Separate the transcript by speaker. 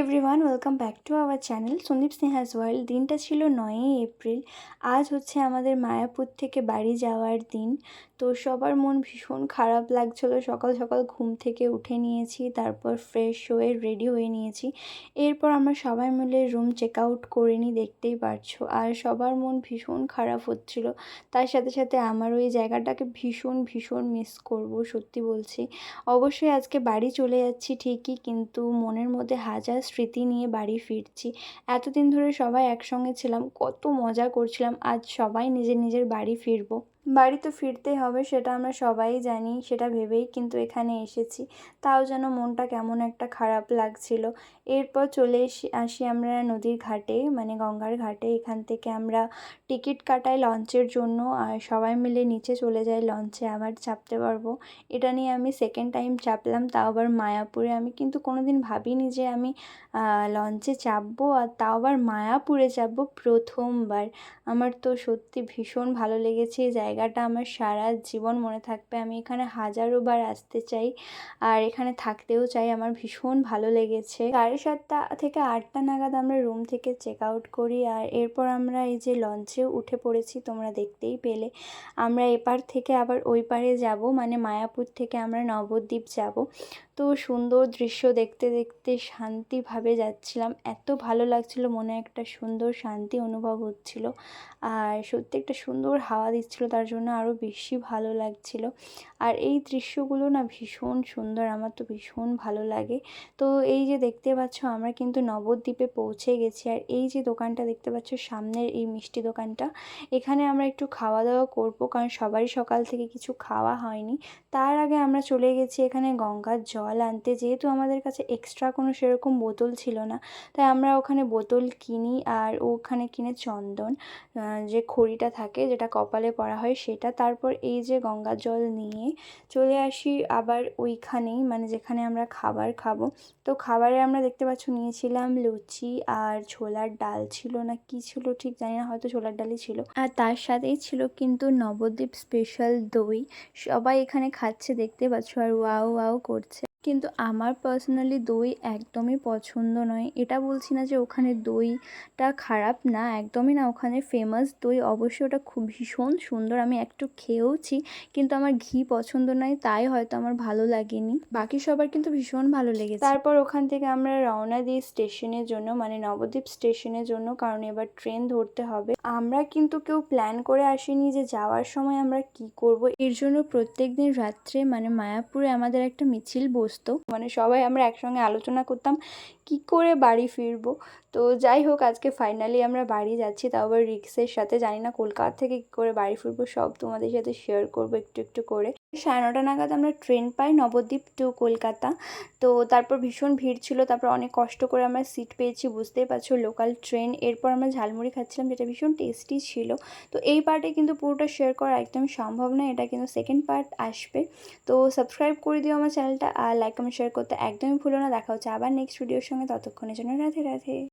Speaker 1: Everyone welcome back to our channel Sandeep Snehas world দিনটা ছিল নয়ই এপ্রিল। আজ হচ্ছে আমাদের মায়াপুর থেকে বাড়ি যাওয়ার দিন। তো সবার মন ভীষণ খারাপ লাগছিল। সকাল সকাল ঘুম থেকে উঠে নিয়েছি, তারপর ফ্রেশ হয়ে রেডি হয়ে নিয়েছি। এরপর আমরা সবাই মিলে রুম চেক আউট করে নিই দেখতেই পারছ। আর সবার মন ভীষণ খারাপ হচ্ছিল। তার সাথে সাথে আমার ওই জায়গাটাকে ভীষণ ভীষণ মিস করব, সত্যি বলছি। অবশ্যই আজকে বাড়ি চলে যাচ্ছি ঠিকই, কিন্তু মনের মধ্যে হাজার স্মৃতি নিয়ে বাড়ি ফিরছি। এতদিন ধরে সবাই একসঙ্গে ছিলাম, কত মজা করছিলাম, আজ সবাই নিজের নিজের বাড়ি ফিরবো। বাড়ি তো ফিরতেই হবে সেটা আমরা সবাই জানি, সেটা ভেবেই কিন্তু এখানে এসেছি। তাও যেন মনটা কেমন একটা খারাপ লাগছিল। এরপর চলে এসে, আসি আমরা নদীর ঘাটে মানে গঙ্গার ঘাটে। এখান থেকে আমরা টিকিট কাটাই লঞ্চের জন্য, আর সবাই মিলে নিচে চলে যাই লঞ্চে। আবার চাপতে পারব। এটা নিয়ে আমি সেকেন্ড টাইম চাপলাম, তাও আবার মায়াপুরে। আমি কিন্তু কোনো দিন ভাবিনি যে আমি লঞ্চে চাপবো। আর তাও আবার মায়াপুরে চাপবো প্রথমবার। আমার তো সত্যি ভীষণ ভালো লেগেছে এই জায়গাটা আমার সারা জীবন মনে থাকবে। আমি এখানে হাজারো বার আসতে চাই আর এখানে থাকতেও চাই। আমার ভীষণ ভালো লেগেছে। সাড়ে সাতটা থেকে আটটা নাগাদ আমরা রুম থেকে চেক আউট করি আর এরপর আমরা এই যে লঞ্চে উঠে পড়েছি, তোমরা দেখতেই পেলে। আমরা এপার থেকে আবার ওই পারে যাব মানে মায়াপুর থেকে আমরা নবদ্বীপ যাব। সুন্দর দৃশ্য দেখতে দেখতে শান্তিভাবে যাচ্ছিলাম। এত ভালো লাগছিল, মনে একটা সুন্দর শান্তি অনুভব হচ্ছিল। আর সত্যি একটা সুন্দর হাওয়া দিচ্ছিল, তার জন্য আরও বেশি ভালো লাগছিল। আর এই দৃশ্যগুলো না ভীষণ সুন্দর, আমার তো ভীষণ ভালো লাগে। তো এই যে দেখতে পাচ্ছ, আমরা কিন্তু নবদ্বীপে পৌঁছে গেছি। আর এই যে দোকানটা দেখতে পাচ্ছ, সামনের এই মিষ্টি দোকানটা, এখানে আমরা একটু খাওয়া দাওয়া করব। কারণ সবারই সকাল থেকে কিছু খাওয়া হয়নি। তার আগে আমরা চলে গেছি এখানে গঙ্গার জল আনতে যেহেতু আমাদের কাছে এক্সট্রা কোনো সেরকম বোতল ছিল না, তাই আমরা ওখানে বোতল কিনি আর ওখানে কিনে চন্দন যে খড়িটা থাকে যেটা কপালে পরা হয় সেটা, তারপর এই যে গঙ্গা জল নিয়ে চলে আসি আবার ওইখানেই মানে যেখানে আমরা খাবার খাব। তো খাবারে আমরা দেখতে পাচ্ছ নিয়েছিলাম লুচি আর ছোলার ডাল ছিল না, কি ছিল ঠিক জানি না, হয়তো ছোলার ডালই ছিল। আর তার সাথেই ছিল কিন্তু নবদ্বীপ স্পেশাল দই, সবাই এখানে খাচ্ছে দেখতে পাচ্ছ আর ওয়াও ওয়াও করছে। কিন্তু আমার পার্সোনালি দই একদমই পছন্দ নয়। এটা বলছি না যে ওখানে দইটা খারাপ না একদমই না। ওখানে ফেমাস দই অবশ্যই ওটা খুব ভীষণ সুন্দর। আমি একটু খেয়েওছি কিন্তু আমার ঘি পছন্দ নয় তাই হয়তো আমার ভালো লাগেনি। বাকি সবার কিন্তু ভীষণ ভালো লেগেছে। তারপর ওখান থেকে আমরা রওনা দিই স্টেশনের জন্য মানে নবদ্বীপ স্টেশনের জন্য কারণ এবার ট্রেন ধরতে হবে। আমরা কিন্তু কেউ প্ল্যান করে আসিনি যে যাওয়ার সময় আমরা কি করব। এর জন্য প্রত্যেক দিন রাত্রে মানে মায়াপুরে আমাদের একটা মিছিল বসতো মানে সবাই আমরা একসঙ্গে আলোচনা করতাম, কি করে বাড়ি ফিরবো? তো যাই হোক, আজকে ফাইনালি আমরা বাড়ি যাচ্ছি, তাও আবার রিক্সের সাথে। জানি না কলকাতা থেকে কী করে বাড়ি ফিরবো, সব তোমাদের সাথে শেয়ার করব একটু একটু করে। সাড়ে নটা নাগাদ আমরা ট্রেন পাই নবদ্বীপ টু কলকাতা। তো তারপর ভীষণ ভিড় ছিল, তারপর অনেক কষ্ট করে আমরা সিট পেয়েছি, বুঝতেই পারছ লোকাল ট্রেন এরপর আমরা ঝালমুড়ি খাচ্ছিলাম, যেটা ভীষণ টেস্টি ছিল। তো এই পার্টে কিন্তু পুরোটা শেয়ার করা একদম সম্ভব নয়, এটা কিন্তু সেকেন্ড পার্ট আসবে। তো সাবস্ক্রাইব করে দিও আমার চ্যানেলটা আর লাইক কমেন্ট শেয়ার করতে একদমই ভুলো না। দেখা হচ্ছে আবার নেক্সট ভিডিওর সঙ্গে, ততক্ষণের জন্য রাধে রাধে।